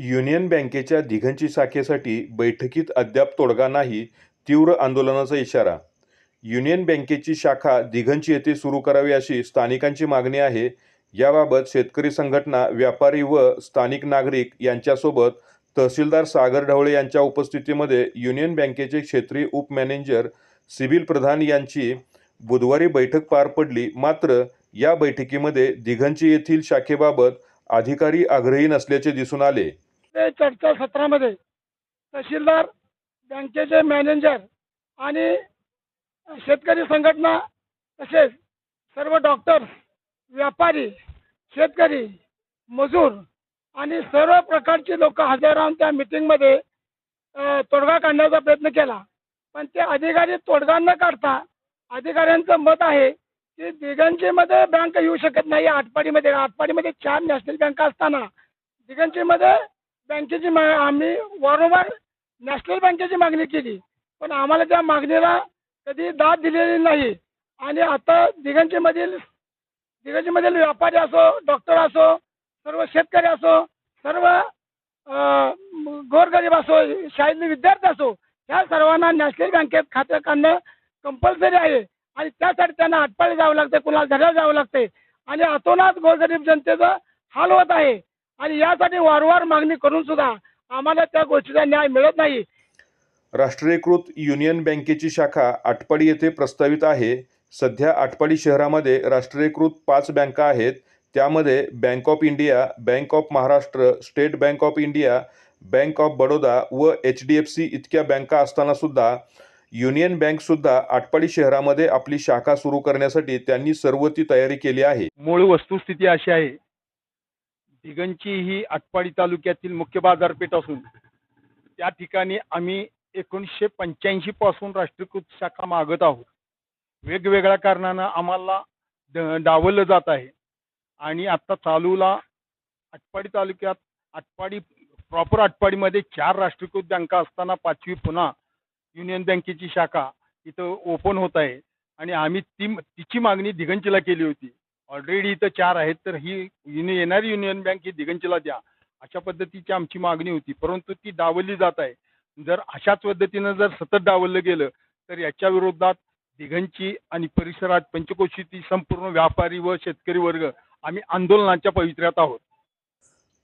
Union बँकेच्या दिघंची शाखेसाठी बैठकीत अद्याप तोडगा नाही तीव्र आंदोलनाचा इशारा. युनियन बँकेची शाखा दिघंची येथे सुरू करावी अशी स्थानिकांची मागणी आहे. याबाबत शेतकरी संघटना व्यापारी व स्थानिक नागरिक यांच्यासोबत तहसीलदार सागर ढवळे यांच्या उपस्थितीमध्ये युनियन बँकेचे क्षेत्रीय उपमॅनेजर सिबिल प्रधान यांची बुधवारी बैठक पार पडली. मात्र या बैठकीमध्ये दिघंची येथील शाखेबाबत अधिकारी आग्रही नसल्याचे दिसून आले. ते चर्चा सत्रामध्ये तहसीलदार बँकेचे मॅनेजर आणि शेतकरी संघटना तसेच सर्व डॉक्टर्स व्यापारी शेतकरी मजूर आणि सर्व प्रकारची लोक हजर राहून त्या मिटिंगमध्ये तोडगा काढण्याचा प्रयत्न केला. पण ते अधिकारी तोडगा न काढता अधिकाऱ्यांचं मत आहे की दिगंजीमध्ये बँक येऊ शकत नाही. आटपाडीमध्ये आटपाडीमध्ये चार नॅशनल बँका असताना दिगंजीमध्ये बँकेची मा आम्ही वारंवार नॅशनल बँकेची मागणी केली. पण आम्हाला त्या मागणीला कधी दाद दिलेली नाही. आणि आता दिगंजीमधील दिगंजीमधील व्यापारी असो डॉक्टर असो सर्व शेतकरी असो सर्व गोरगरीब असो शाळेतले विद्यार्थी असो ह्या सर्वांना नॅशनल बँकेत खातं काढणं कंपल्सरी आहे. आणि त्यासाठी त्यांना आटपाळी जावं लागते कुणाला धड्याला जावं लागते. आणि अतोनात गोरगरीब जनतेचा हाल होत आहे. आणि यासाठी वारंवार मागणी करून सुद्धा आम्हाला त्या गोष्टीचा न्याय मिळत नाही. राष्ट्रीयकृत युनियन बँकेची शाखा आटपाडी येथे प्रस्तावित आहे. सध्या आटपाडी शहरामध्ये राष्ट्रीयकृत पाच बँका आहेत. त्यामध्ये Bank of India Bank of Maharashtra State Bank of India Bank of Baroda व एच डी एफ सी इतक्या बँका असताना सुद्धा युनियन बँकसुद्धा आटपाडी शहरामध्ये आपली शाखा सुरू करण्यासाठी त्यांनी सर्व ती तयारी केली आहे. मूळ वस्तुस्थिती अशी आहे दिगंची ही आटपाडी तालुक्यातील मुख्य बाजारपेठ असून त्या ठिकाणी आम्ही एकोणीसशे पंच्याऐंशी पासून राष्ट्रीयकृत शाखा मागत आहोत. वेगवेगळ्या कारणानं आम्हाला ड- डावललं जात आहे. आणि आता चालूला आटपाडी तालुक्यात आटपाडी प्रॉपर आटपाडीमध्ये चार राष्ट्रीयकृत बँका असताना पाचवी पुन्हा युनियन बँकेची शाखा इथं ओपन होत आहे. आणि आम्ही ती तिची मागणी दिगंचीला केली होती. ऑलरेडी इथं चार आहेत तर ही युनि येणारी युनियन बँक ही दिगंचला द्या. अशा पद्धतीची आमची मागणी होती. परंतु ती डावलली जात आहे. जर अशाच पद्धतीनं जर सतत डावललं गेलं तर याच्या विरोधात दिगंची आणि परिसरात पंचकोशीतील संपूर्ण व्यापारी व शेतकरी वर्ग आम्ही आंदोलनाच्या पवित्र्यात आहोत.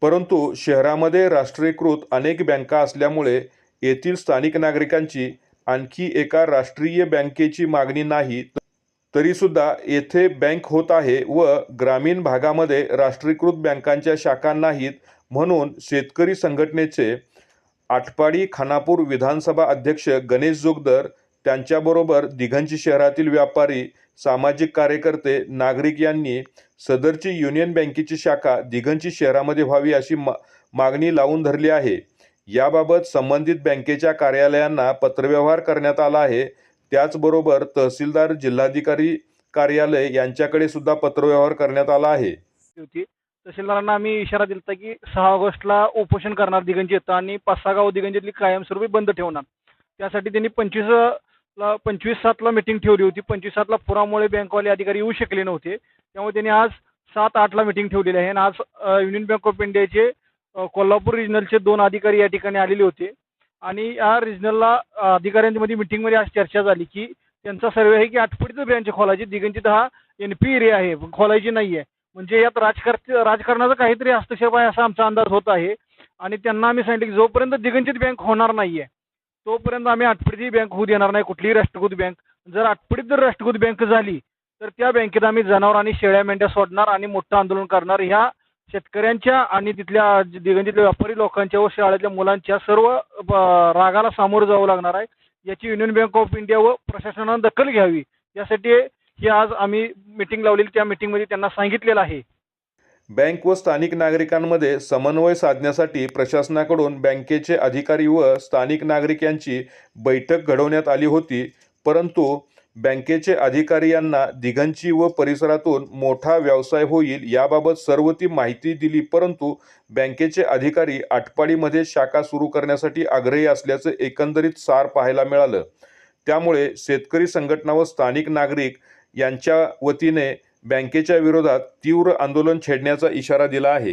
परंतु शहरामध्ये राष्ट्रीयकृत अनेक बँका असल्यामुळे येथील स्थानिक नागरिकांची आणखी एका राष्ट्रीय बँकेची मागणी नाही. तरीसुद्धा येथे बँक होत आहे व ग्रामीण भागामध्ये राष्ट्रीयकृत बँकांच्या शाखा नाहीत म्हणून शेतकरी संघटनेचे आटपाडी खानापूर विधानसभा अध्यक्ष गणेश जोगदर त्यांच्याबरोबर दिघंची शहरातील व्यापारी सामाजिक कार्यकर्ते नागरिक यांनी सदरची युनियन बँकेची शाखा दिघंची शहरामध्ये व्हावी अशी मा मागणी लावून धरली आहे. याबाबत संबंधित बँकेच्या कार्यालयांना पत्रव्यवहार करण्यात आला आहे. त्याचबरोबर तहसीलदार जिल्हाधिकारी कार्यालय यांच्याकडे सुद्धा पत्रव्यवहार करण्यात आला आहे. होती. तहसीलदारांना आम्ही इशारा दिला होता की सहा ऑगस्टला उपोषण करणार दिगंजी येतं आणि पाच सहा गाव दिगंजीतली कायमस्वरूपी बंद ठेवणार. त्यासाठी त्यांनी पंचवीस ला पंचवीस सातला मीटिंग ठेवली होती. पंचवीस सातला पुरामुळे बँकवाले अधिकारी येऊ शकले नव्हते. त्यामुळे त्यांनी आज सात आठला मीटिंग ठेवलेली आहे. आणि आज युनियन बँक ऑफ इंडियाचे कोल्हापूर रिजनलचे दोन अधिकारी या ठिकाणी आलेले होते. आणि या रिजनलला अधिकाऱ्यांमध्ये मिटिंगमध्ये आज चर्चा झाली की त्यांचा सर्वे आहे की आठवडीचं ब्रँच खोलायची. दिगंजित हा एन पी एरिया आहे खोलायची नाही आहे म्हणजे यात राजकार राजकारणाचा काहीतरी हस्तक्षेप आहे असा आमचा अंदाज होत आहे. आणि त्यांना आम्ही सांगितलं की जोपर्यंत दिगंजित बँक होणार नाहीये तोपर्यंत आम्ही आठपडीची बँक होऊ देणार नाही कुठलीही राष्ट्रकृत बँक जर आठपडीत जर राष्ट्रकृत बँक झाली तर त्या बँकेत आम्ही जनावर आणि शेळ्या मेंढ्या सोडणार आणि मोठं आंदोलन करणार. ह्या शेतकऱ्यांच्या आणि तिथल्या दिगंजीतल्या व्यापारी लोकांच्या व शाळेतल्या मुलांच्या सर्व ब- रागाला सामोरं जावं लागणार आहे. याची युनियन बँक ऑफ इंडिया व प्रशासनानं दखल घ्यावी. यासाठी ही आज आम्ही मिटिंग लावलेली त्या मिटिंगमध्ये त्यांना सांगितलेलं आहे. बँक व स्थानिक नागरिकांमध्ये समन्वय साधण्यासाठी प्रशासनाकडून बँकेचे अधिकारी व स्थानिक नागरिक यांची बैठक घडवण्यात आली होती. परंतु बँकेचे अधिकारी यांना दिघंची व परिसरातून मोठा व्यवसाय होईल याबाबत सर्व ती माहिती दिली परंतु बँकेचे अधिकारी आटपाडीमध्ये शाखा सुरू करण्यासाठी आग्रही असल्याचं एकंदरीत सार पाहायला मिळालं. त्यामुळे शेतकरी संघटना व स्थानिक नागरिक यांच्या वतीने बँकेच्या विरोधात तीव्र आंदोलन छेडण्याचा इशारा दिला आहे.